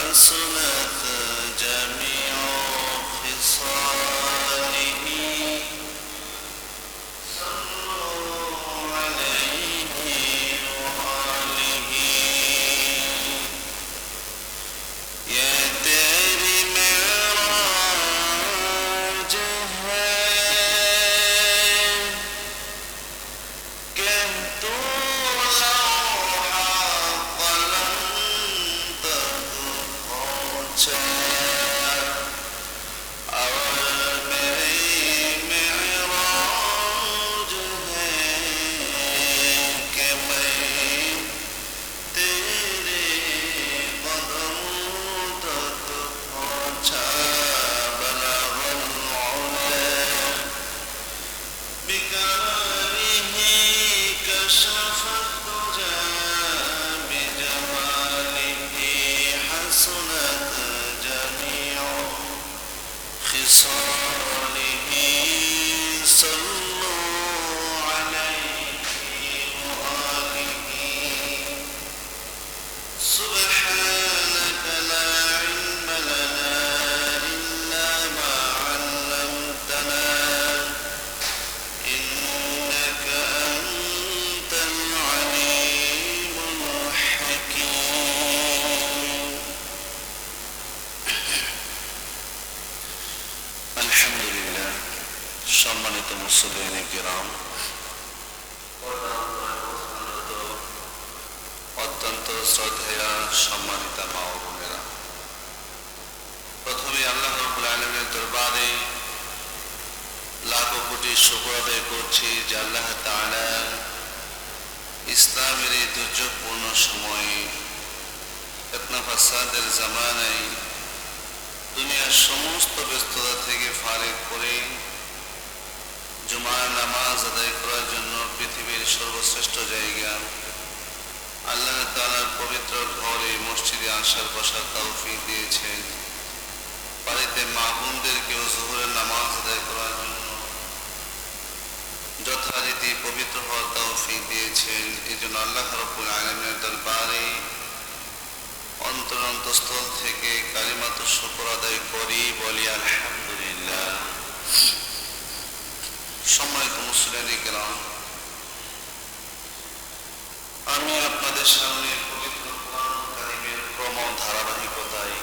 حسنت جميع শুকর আদায় করছি যে আল্লাহ তাআলা ইসলামের এই দুর্যোগপূর্ণ সময়ে, ফেতনা ফাসাদের জামানায় দুনিয়ার সমস্ত ব্যস্ততা থেকে ফারেক করে জুমার নামাজ আদায় করার জন্য পৃথিবীর সর্বশ্রেষ্ঠ জায়গা। আল্লাহ তাআলার পবিত্র ঘরে, মসজিদে আসার বসার তৌফিক দিয়েছেন। বাড়িতে মা বোনদেরকেও জোহরের নামাজ আদায় করার জন্য যথারীতি পবিত্র হওয়ার তৌফিক দিয়েছেন। এই জন্য আল্লাহ রব্বুল আলমের দরবারে অন্তর অন্তঃস্থল থেকে কালিমাত শুকর আদায় করি, বলি আলহামদুলিল্লাহ। সম্মানিত মুসলিম গ্রাম আমি আপনাদের সামনে পবিত্র কারিমের ক্রম ধারাবাহিকতায়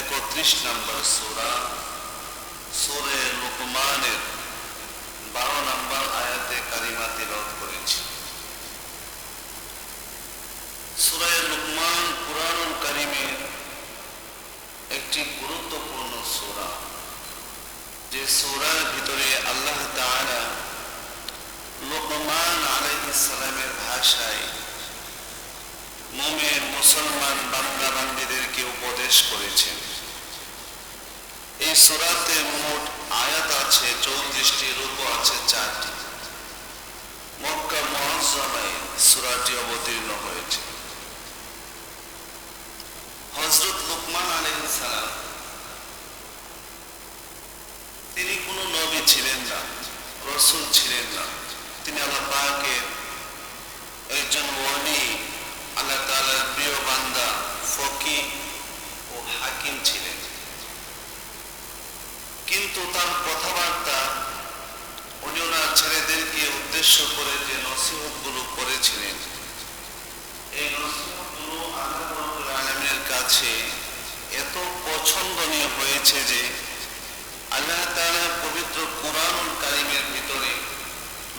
একত্রিশ নম্বর সোরা, সুরে লুকমানের বারো আয়াতে কারিমা সুরায় লুকমান একটি গুরুত্বপূর্ণ সুরা। যে সুরার ভিতরে আল্লাহ তাআলা লোকমান আলাইহিস ভাষায় মুমিন, মুসলমান বান্দা বান্দীদেরকে উপদেশ করেছেন। এই সুরাতে মোট আয়াত আছে, চৌত্রিশটি রূপ আছে, চারটি। মক্কা মহাজমায় সুরাটি অবতীর্ণ হয়েছে। হজরত লুকমান আলী সালাম, তিনি কোনো নবী ছিলেন না, রসুল ছিলেন না। তিনি আল্লাহ পাকে একজন প্রধান কথাবার্তা উনি ওনার ছেলেদেরকে উদ্দেশ্য করে যে নসিহতগুলো করেছিলেন। এই নসিহতগুলো আল্লাহ আলমের কাছে এত পছন্দনীয় হয়েছে যে আল্লাহ তালা পবিত্র কোরআন কালিমের ভিতরে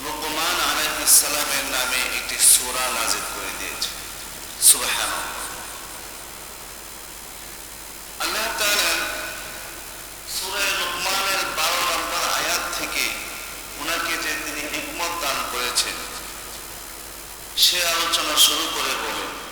লোকমান আলহ ইসালামের নামে একটি সোরা নাজির করে দিয়েছে। সুবাহ আল্লাহ তালা সে আলোচনা শুরু করে বলেন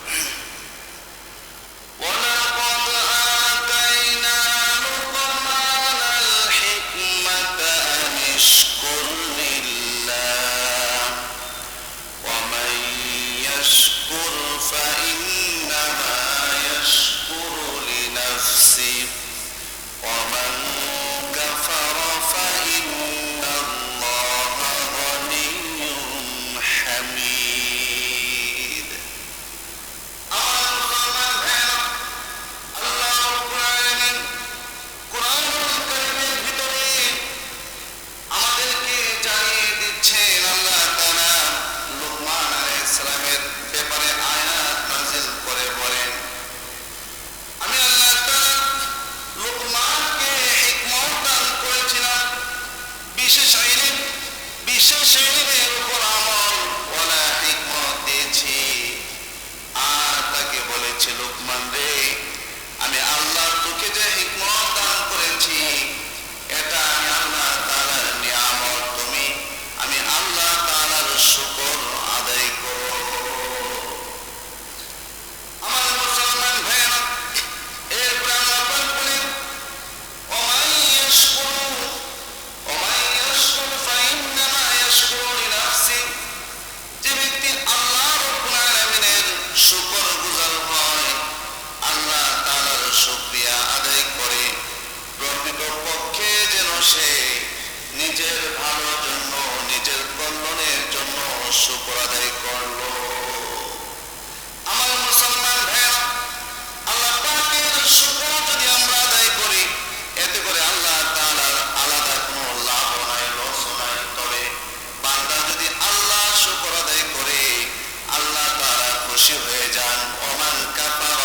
খুশি হয়ে যান অমান কাপার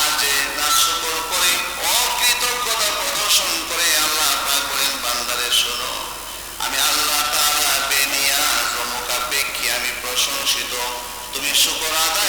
আর নাশকর করে অকৃতজ্ঞতা প্রদর্শন করে আল্লাহ তা করেন বান্দারে শোনো, আমি আল্লাহ তাআলা বেনিয়া রমকা বেকি আমি প্রশংসিত। তুমি শুকর আদা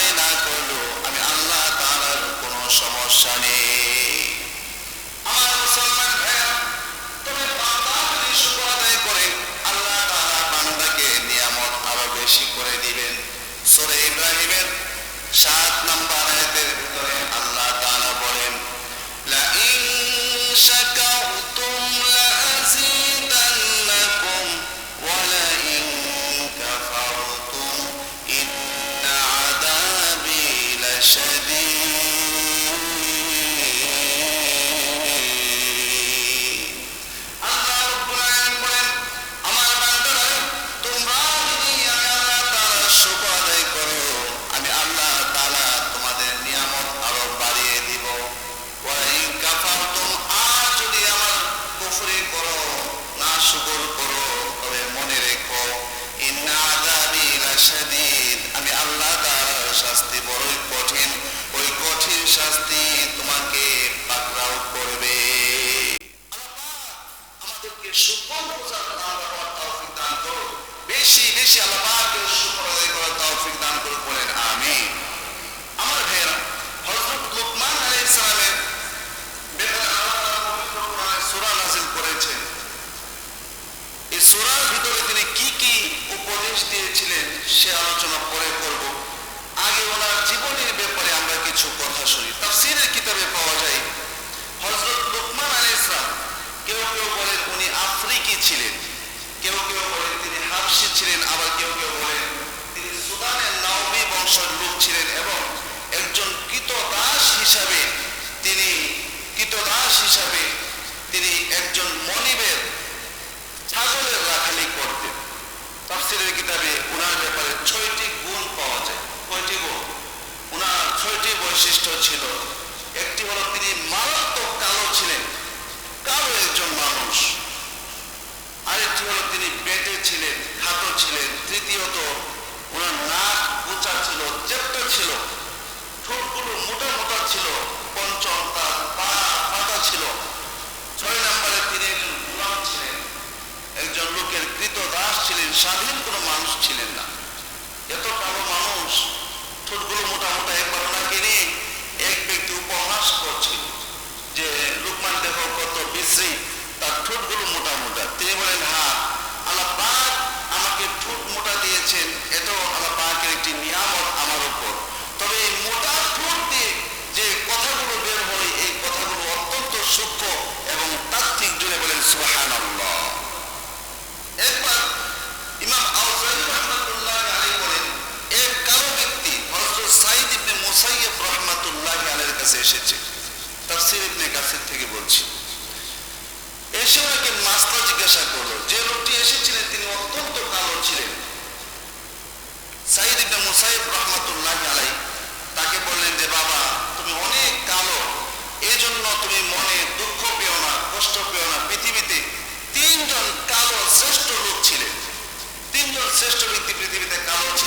ছিলেন। কেউ কেউ বলেন তিনি হাফসি ছিলেন, আবার কেউ কেউ বলেন তিনি সুদানের নাওমি বংশের লোক ছিলেন এবং একজন কৃতদাস হিসাবে তিনি, কৃতদাস হিসাবে তিনি একজন মনিবের ছাগলের রাখালি করতেন। তাফসিরের কিতাবে উনার ব্যাপারে ছয়টি গুণ পাওয়া যায়। কয়টি গুণ? উনার ছয়টি বৈশিষ্ট্য ছিল, একটি হলো তিনি মারাত্মক কালো ছিলেন, কালো একজন মানুষ। আরেকটি হলো তিনি পেটে ছিলেন, খাটো ছিলেন। তৃতীয়ত, ওনার নাক উঁচা ছিল চেপ্টে ছিল। ঠোঁটগুলো মোটা মোটা ছিল, পঞ্চম তার পা পাতা ছিল। ছয় নম্বরে তিনি একজন গুলাম ছিলেন। একজন লোকের কৃত দাস ছিলেন, স্বাধীন কোনো মানুষ ছিলেন না। এসেছে। তাফসির ইবনে কাছের থেকে বলছি। এসে ওনাকে মাস্টার জিজ্ঞাসা করল, যে লোকটি এসেছিলেন, তিনি অত্যন্ত কালো ছিলেন। সাইদ ইবনে মুসাইব রহমাতুল্লাহ আলাই তাকে বললেন, যে বাবা, তুমি অনেক কালো। এজন্য তুমি মনে দুঃখ পেও না, কষ্ট পেও না। পৃথিবীতে তিনজন কালো শ্রেষ্ঠ লোক ছিলেন। তিনজন শ্রেষ্ঠ ব্যক্তি পৃথিবীতে কালো ছিল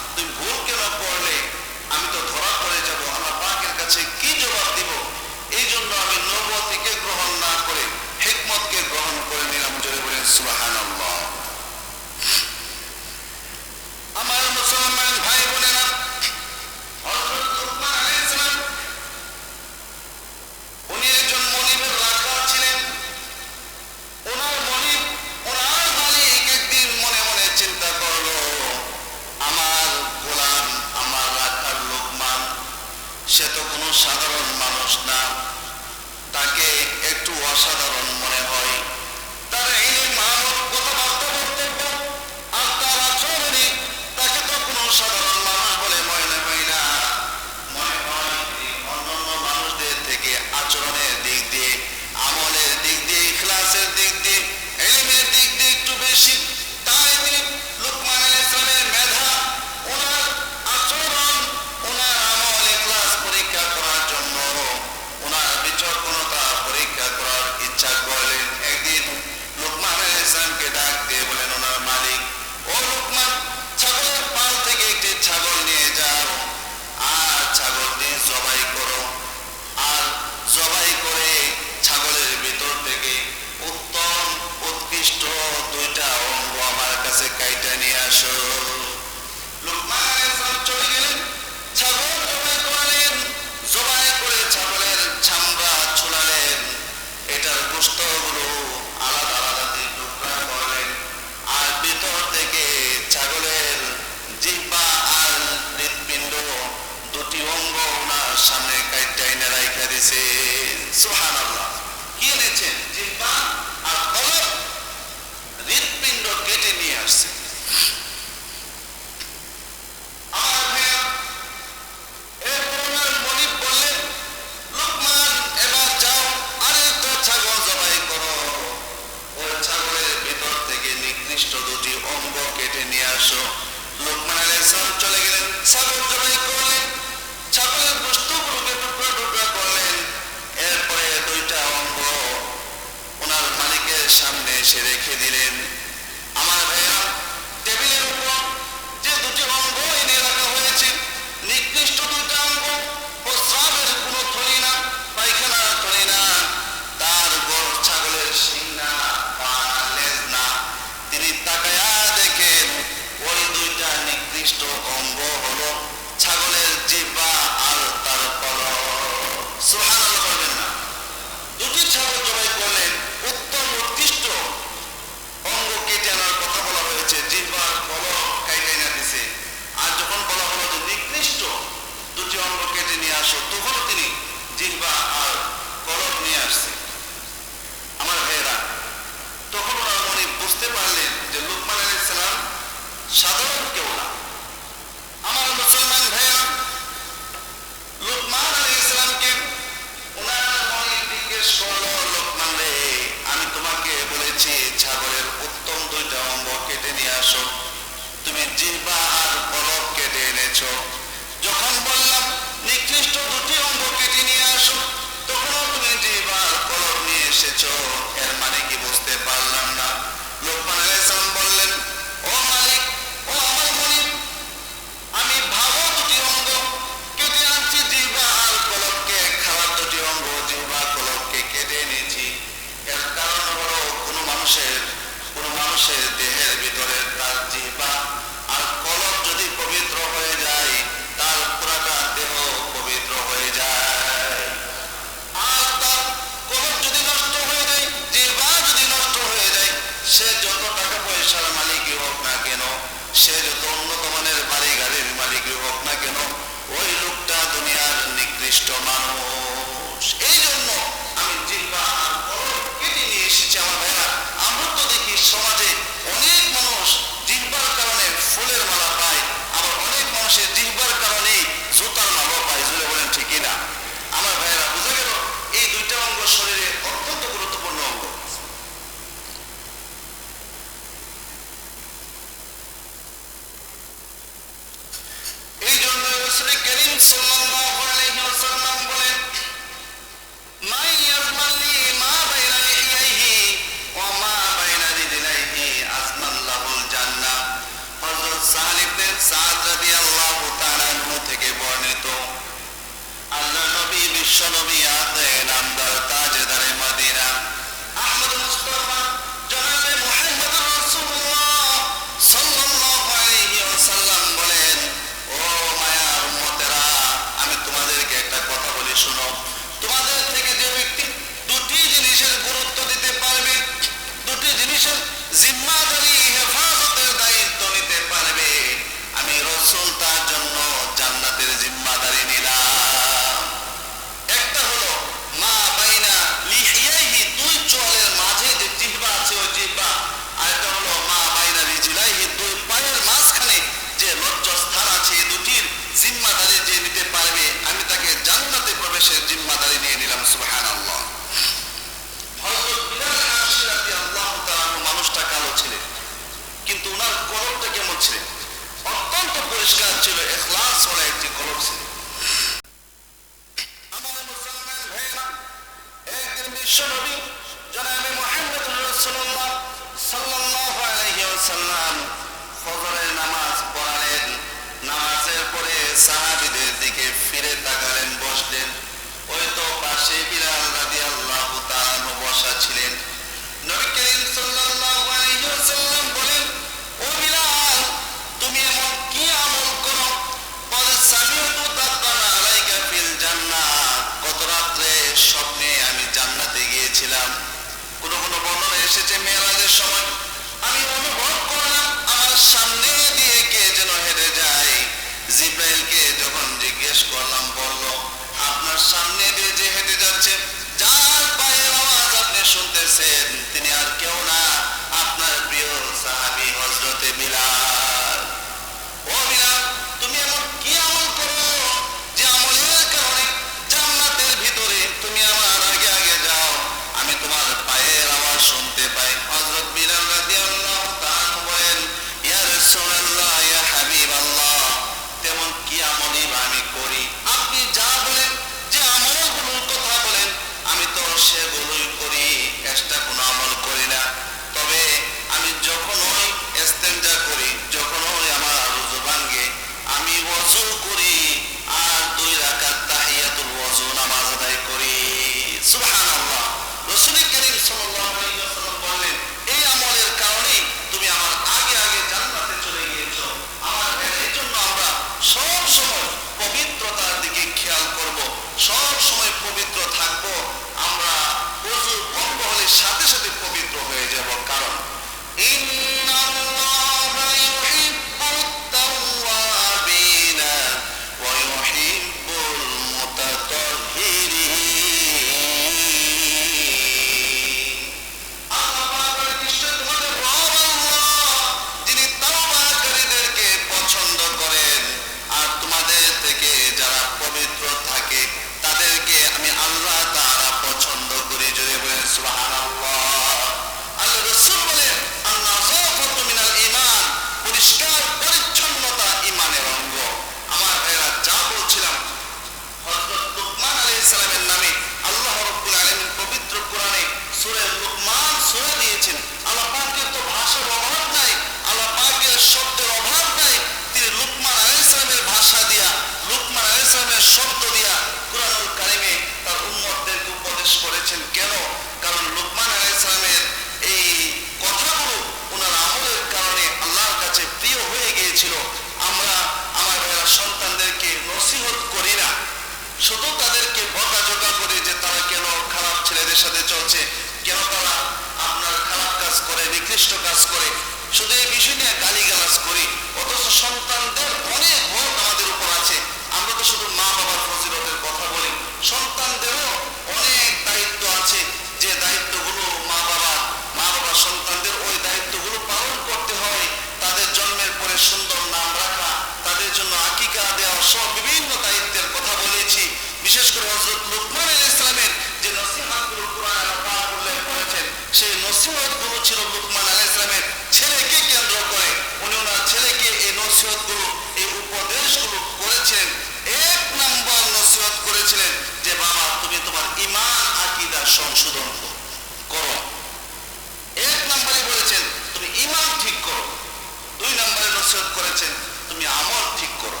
বলেছেন, তুমি আমল ঠিক করো।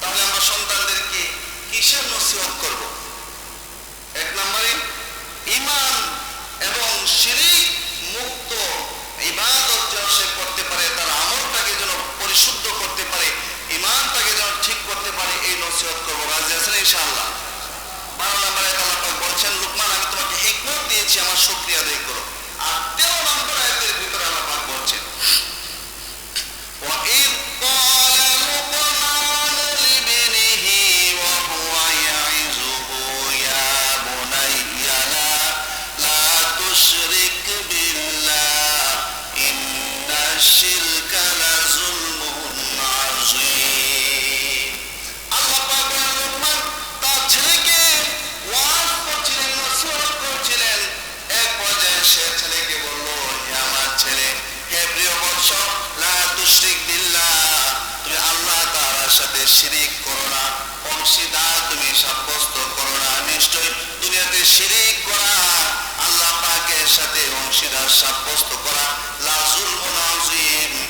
তাহলে আমরা সন্তানদেরকে কিসের নসিহত করব? এক নম্বরে ইমান এবং শিরিক মুক্ত ইবাদত যেন সে করতে পারে, তার আমলটাকে যেন পরিশুদ্ধ করতে পারে ইমানটাকে যেন ঠিক করতে পারে, এই নসিহত করব। রাজি আছেন ইনশাআল্লাহ? বারো নম্বরে আল্লাহ বলছেন, লুকমান, আমি তোমাকে হিকমত দিয়েছি, আমার শুক্রিয়া আদায় করো। সাথে শিরিক করো না। অংশীদার তুমি সাব্যস্ত করো না। নিশ্চয় দুনিয়াতে শিরিক করা, আল্লাহ পাকের সাথে অংশীদার সাব্যস্ত করা। লাজুল মুনাজিম